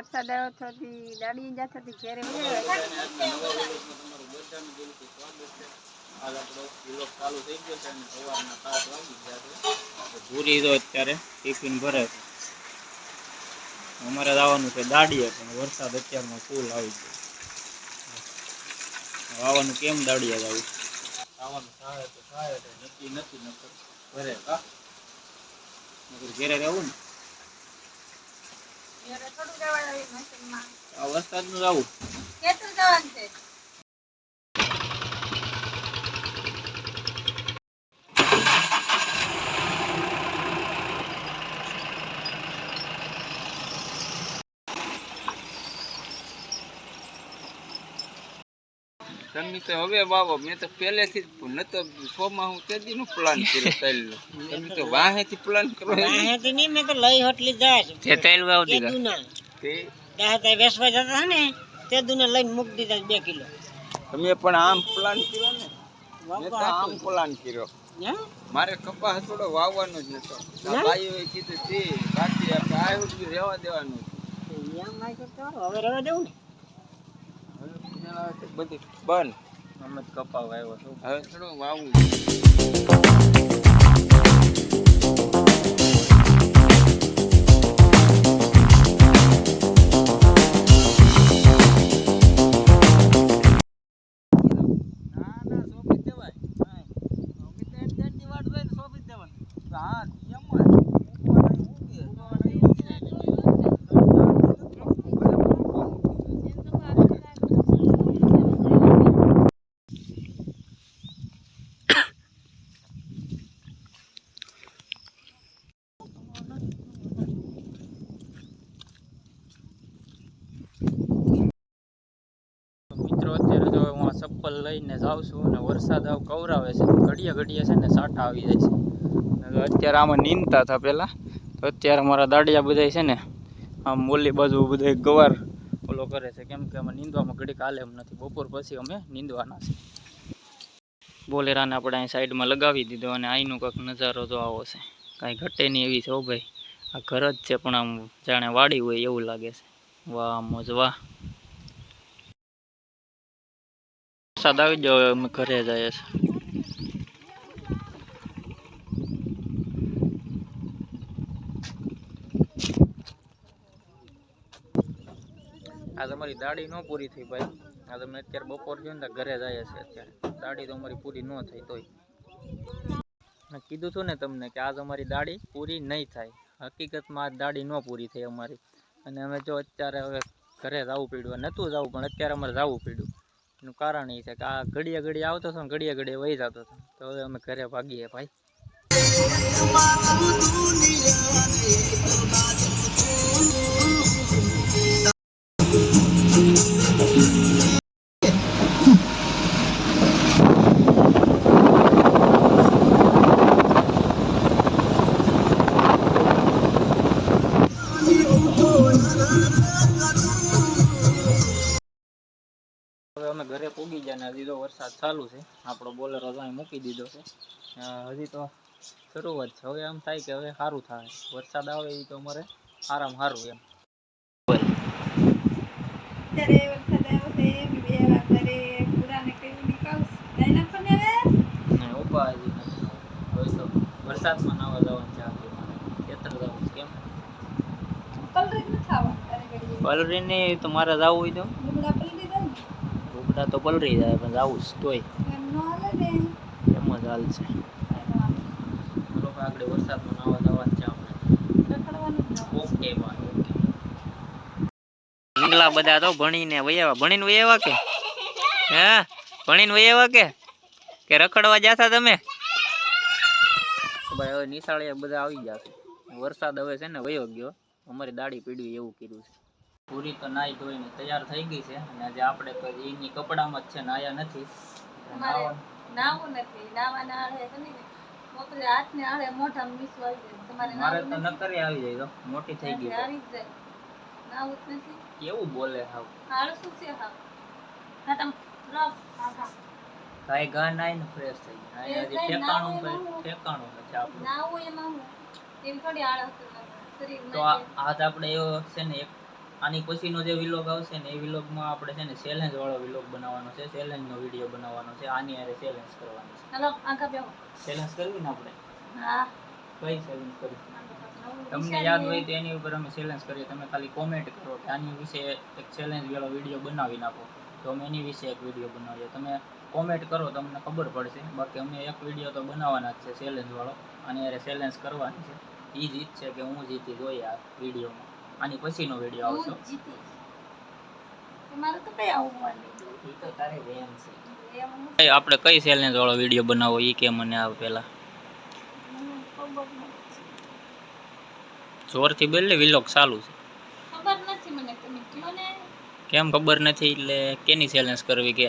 વરસાદ આવ્યો તો દાડી જાતો થતી ઘેરે ગયો છે અને સવારના સાત વાગી ગયા છે તો પૂરી તો અત્યારે ટિફિન ભરે છે. અમારે જવાનું છે દાડીએ પણ વરસાદ અત્યારમાં ફૂલ આવી ગયો. આવવાનું કેમ દાડીએ જવું આવવાનું થાય તો થાય નક્કી નથી નકર ભરે કા નકર ઘેરે રહેવું ને? ઘેરે નું આવી. કેટલું જવાનું છે. તમે તો હવે વાવો. મેં તો પહેલેથી જ નતો સોમાં હું તે દીનો પ્લાન કર્યો પહેલો તમે તો વાહેથી પ્લાન કરો. વાહેથી નહીં મેં તો લઈ હોટલી જાય છે તે તેલ વાવ તે દીધા. તે? વેસવા જતા ને તે દુને લઈને મૂકી દીધા બે કિલો. તમે પણ આમ પ્લાન કર્યો ને? મેં તો આમ પ્લાન કર્યો. હે? મારે કપાસ થોડો વાવવાનો જ નતો? ભાઈઓએ કીધું તે બાકી આપણે આ સુધી રહેવા દેવાનું એમ ના કરતો હવે રહેવા દેવું ને. બધી બંધ. અમે જ કપા વાવ્યો છો. હવે થોડું વાવવું ચપ્પલ લઈને જાઉં છું અને વરસાદ આવ કવરાવે છે. ઘડીએ ઘડીએ છે ને સાટા આવી જાય છે. અત્યારે આમાં નીંદતા હતા પહેલાં. તો અત્યારે મારા દાડિયા બધાય છે ને, આમ મોલી બાજુ બધા ગવાર ઓલો કરે છે. કેમ કે અમે નીંદવામાં ઘડીક હાલે એમ નથી. બપોર પછી અમે નીંદવાના છે. બોલેરાને આપણે અહીં સાઈડમાં લગાવી દીધો અને અહીંનો કંઈક નજારો તો આવો છે. કાંઈ ઘટે નહીં એવી છે ઓ ભાઈ. આ ઘર જ છે, પણ આમ જાણે વાડી હોય એવું લાગે છે. વાહ, મોજ, વાહ. વરસાદ આવી ગયો અમે ઘરે જઈએ છે આ તમારી દાડી ન પૂરી થઈ ભાઈ. આ તમે અત્યારે બપોર થયું ને ઘરે જઈએ છે અત્યારે. દાડી તો અમારી પૂરી ન થઈ તોય. કીધું હતું ને તમને કે આજ અમારી દાડી પૂરી નહીં થાય. હકીકતમાં આજ દાડી ન પૂરી થઈ અમારી. અને અમે જો અત્યારે હવે ઘરે જવું પડ્યું. નહોતું જવું, પણ અત્યારે અમારે જવું પડ્યું. એનું કારણ એ છે કે આ ઘડીએ ઘડીએ આવતો હતો ને ઘડીએ ઘડીએ વહી જતો હતો. તો હવે અમે ઘરે ભાગીએ ભાઈ. ચાલુ છે. આપણો બોલેરો તો અહીં મૂકી દીધો છે. હજી તો શરૂઆત છે. હવે એમ થાય કે હવે સારું થાય. વરસાદ આવે એ તો અમારે આરામ સારું એમ. વરસાદમાં નાવા જવાનું છે આપણે મારે. ખેતર જવું છે કેમ? પલરીને જવું હોય તો. લુગડા તો પલરી જાય પણ આવું જ તોય. એમ જ હાલ છે. આગળ નાવા આપણે. ઓકે ઓકે બધા તો ભણીને વયાવા. ભણીને વયાવા કે? હે? ભણીને વયાવા કે? કે રખડવા જાતા તમે? ભાઈ હવે નિશાળે બધા આવી જશે વરસાદ હવે છે ને વયો ગયો. અમારી દાડી પીડવી એવું કર્યું છે. પૂરી તો નાઈ ધોઈને તૈયાર થઈ ગઈ છે. અને આજે આપણે તો એની કપડામાં જ છે નાયા નથી. નાવું નથી. નાવાના આળે છે ને મોકલે હાથને આળે મોઢામાં મીસું આવી જાય તમારે મારે તો નાવું આવી જાય તો મોટી થઈ ગઈ આવી જાય. નાવું જ નથી? કેવું બોલે હાવ? આળસું છે હા હા તમ આખા કાંઈ ગા નાઈ ને ફ્રેશ થઈ ગયા. એ ઠેકાણું નાવું ઠેકાણું નથી આપણું. નાવું એમાં હું? એમ થોડી આળસ તો આજ આપણે એવો છે ને એક આની પછીનો જે વિલોગ આવશે ને એ વિલોગમાં આપણે છે ને ચેલેન્જ વાળો વિલોગ બનાવવાનો છે ચેલેન્જનો વીડિયો બનાવવાનો છે આની હારે ચેલેન્જ કરવાની છે. હાલો આંખા બેહો ચેલેન્જ કરવી ને આપણે? હા. કઈ ચેલેન્જ કરવી? તમને યાદ હોય તો એની ઉપર અમે ચેલેન્જ કરીએ. તમે ખાલી કોમેન્ટ કરો કે આની વિશે એક ચેલેન્જ વાળો વીડિયો બનાવી નાખો. તો અમે એની વિશે એક વીડિયો બનાવીએ. તમે કોમેન્ટ કરો તમને ખબર પડશે. બાકી અમે એક વીડિયો તો બનાવવાના જ છે ચેલેન્જ વાળો. અને હારે ચેલેન્જ કરવાની છે. એ જ છે કે હું જીતી જોઈએ આ વિડીયોમાં આની પછીનો વીડિયો આવશે. હું જીતીશ. તમારે તો કઈ આવવાનું એ તો તારે વેમ છે. આપણે કઈ ચેલેન્જ વાળો વીડિયો બનાવો એ કે મને આવે પેલા. જોરથી બોલ વિલોગ ચાલુ છે. ખબર નથી મને તમે કયો ને? કેમ ખબર નથી એટલે કેની ચેલેન્જ કરવી કે?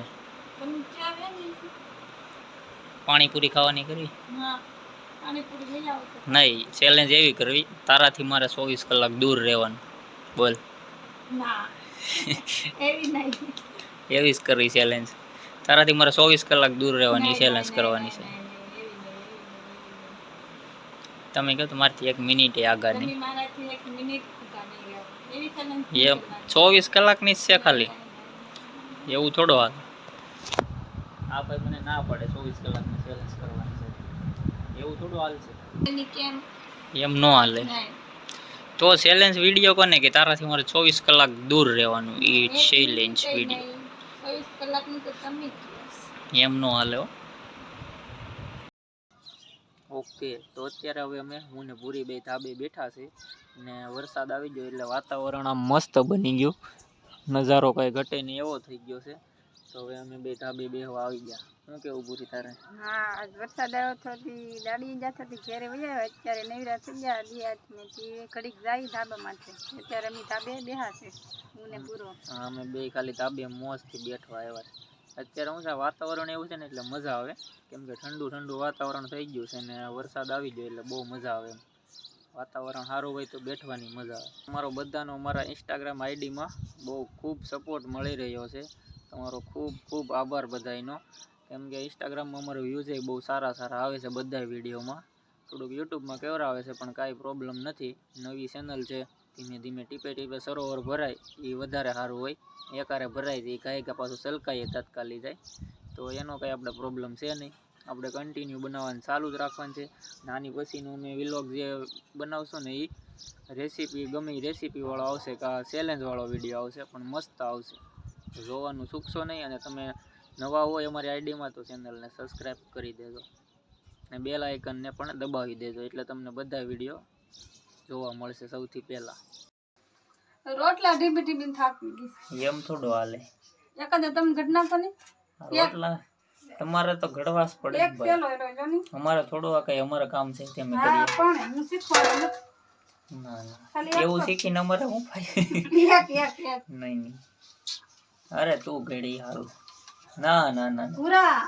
પાણીપુરી ખાવાની કરવી? હા. નહીં ચેલેન્જ એવી કરવી. તારાથી મારે ચોવીસ કલાક દૂર રહેવાનું. બોલ. એવી જ કરવી ચેલેન્જ તારાથી મારે ચોવીસ કલાક દૂર રહેવાની ચેલેન્જ કરવાની છે. તમે કહો તો મારથી એક મિનિટે આગળ નહીં. ચોવીસ કલાકની જ છે ખાલી. એવું થોડો હાલ. આ ભાઈ મને ના પડે ચોવીસ કલાકની ચેલેન્જ કરવાની છે. એવું થોડું હાલ છે. એની કેમ? એમ ન હાલે. તો ચેલેન્જ વીડિયો કોને કે તારાથી મારે ચોવીસ કલાક દૂર રહેવાનું? એ ચેલેન્જ વીડિયો. એમ ન હાલે ઓકે તો અત્યારે હવે અમે હું ને પૂરી બે ધાબે બેઠા છે. ને વરસાદ આવી ગયો એટલે વાતાવરણ આમ મસ્ત બની ગયું. નજારો કઈ ઘટે નહીં એવો થઈ ગયો છે. તો હવે અમે બે ધાબે બેહવા આવી ગયા. શું કેવું પૂરી તારે? હા વરસાદ આવ્યો તો દાડી જાતા હતી ઘેરે વયા અત્યારે નવરા થઈ ગયા દિયાત ને તે ઘડીક જાય ધાબા માટે અત્યારે અમે ધાબે બેહા છે હું ને પૂરો. હા, અમે બે ખાલી ધાબે મોજથી બેઠવા આવ્યા અત્યારે હું છે વાતાવરણ એવું છે ને એટલે મજા આવે. કેમ કે ઠંડુ ઠંડુ વાતાવરણ થઈ ગયું છે ને વરસાદ આવી ગયો એટલે બહુ મજા આવે એમ. વાતાવરણ સારું હોય તો બેઠવાની મજા આવે. તમારો બધાનો મારા ઇન્સ્ટાગ્રામ આઈડીમાં બહુ ખૂબ સપોર્ટ મળી રહ્યો છે. તમારો ખૂબ ખૂબ આભાર બધાયનો. કેમ કે ઇન્સ્ટાગ્રામમાં અમારો વ્યૂઝ બહુ સારા સારા આવે છે બધા વિડીયોમાં. થોડુંક યુટ્યુબમાં કેવરા આવે છે, પણ કાંઈ પ્રોબ્લેમ નથી. નવી ચેનલ છે, ધીમે ધીમે ટીપે ટીપે સરોવર ભરાય એ વધારે સારું હોય. એકારે ભરાય એ કાંઈ કે પાછું સલકાઈએ તાત્કાલિક જાય. તો એનો કાંઈ આપણે પ્રોબ્લેમ છે નહીં. આપણે કન્ટિન્યુ બનાવવાનું ચાલુ જ રાખવાનું છે. નાની પછીનું મેં વિલોગ જે બનાવશું ને એ રેસીપી ગમે રેસીપીવાળો આવશે કે ચેલેન્જવાળો વીડિયો આવશે, પણ મસ્ત આવશે. જોવાનું ચૂકશો નહીં અને તમે નવા હોય અમારી આઈડીમાં તો ચેનલને સબસ્ક્રાઈબ કરી દેજો. અને બેલ આઇકનને પણ દબાવી દેજો એટલે તમને બધા વીડિયો જોવા મળશે સૌથી પહેલાં. રોટલા ઢીબી ઢીબી થાકી ગઈ. એમ થોડો હાલે. એકાદે તમને ઘટના તો નહીં? રોટલા તમારે તો ઘડવાસ પડે એક પેલો એલો નહીં? અમારે થોડો આ કઈ અમારે કામ છે તે અમે હા કરીએ. પણ હું શીખવાડું ના. ના એવું શીખીને અમારે હું ભાઈ એક એક એક. નહીં નહીં. અરે તું ઘડી હારું ના ના ના. પૂરા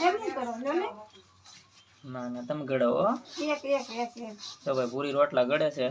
એમ નહીં કરો લો ને. ના ના તમે ગળો એક એક એક એક. તો ભાઈ પૂરી રોટલા ગળે છે.